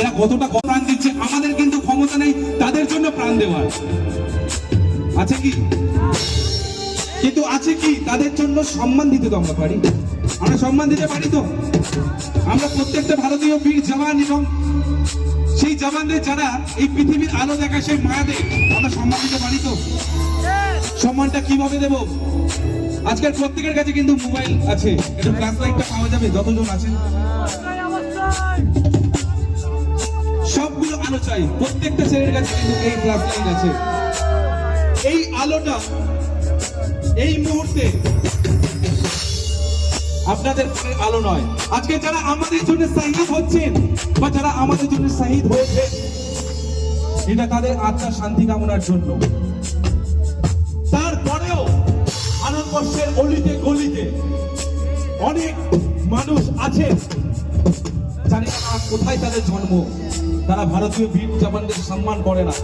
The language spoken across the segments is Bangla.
এরা কতটা প্রাণ দিচ্ছে, আমাদের কিন্তু ক্ষমতা নেই, তাদের জন্য প্রাণ দেওয়ার আছে কি? কিন্তু আছে কি? তাদের জন্য সম্মান দিতে তো আমরা পারি। আমরা সম্মান দিতে পারি তো? আমরা প্রত্যেকটা ভারতীয় বীর জওয়ান এবং সেই জওয়ানদের যারা এই পৃথিবীর আলো দেখা, সেই মায়াদের আমরা সম্মান দিতে পারি তো? সম্মানটা কীভাবে দেব? আজকের প্রত্যেকের কাছে কিন্তু মোবাইল আছে। একটু ফ্ল্যাশ লাইটটা পাওয়া যাবে, যতজন আছেন। আলো চাই। প্রত্যেকটা ছেলের কাছে কিন্তু এই ফ্ল্যাশ লাইট আছে। এই আলোটা এই মুহূর্তে আপনাদের ঘরের আলো নয়। আজকে যারা আমাদের জন্য শহীদ হচ্ছেন বা যারা আমাদের জন্য শহীদ হয়েছে এটা তাদের আত্মার শান্তি কামনার জন্য। তারপরেও ভারতবর্ষের অলিতে গলিতে অনেক মানুষ আছে জানি না কোথায় তাদের জন্ম। তারা ভারতীয় বীর জওয়ানদের সম্মান করে না।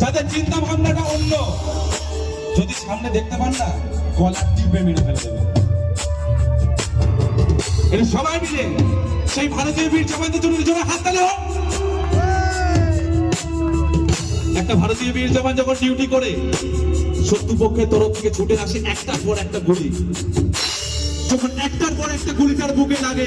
যাদের চিন্তা ভাবনাটা অন্য। যদি সামনে দেখতে পান না, গলার টিপে মেরে ফেলে দেবে। এটা সবাই মিলে সেই ভারতীয় বীর জওয়ানদের জন্য জোরে হাত তালে হোক। একটা ভারতীয় বীর জওয়ান যখন ডিউটি করে শত্রুপক্ষের তরফ থেকে ছুটে আসে একটার পর একটা গুলি। যখন একটার পর একটা গুলি তার বুকে লাগে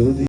episodio.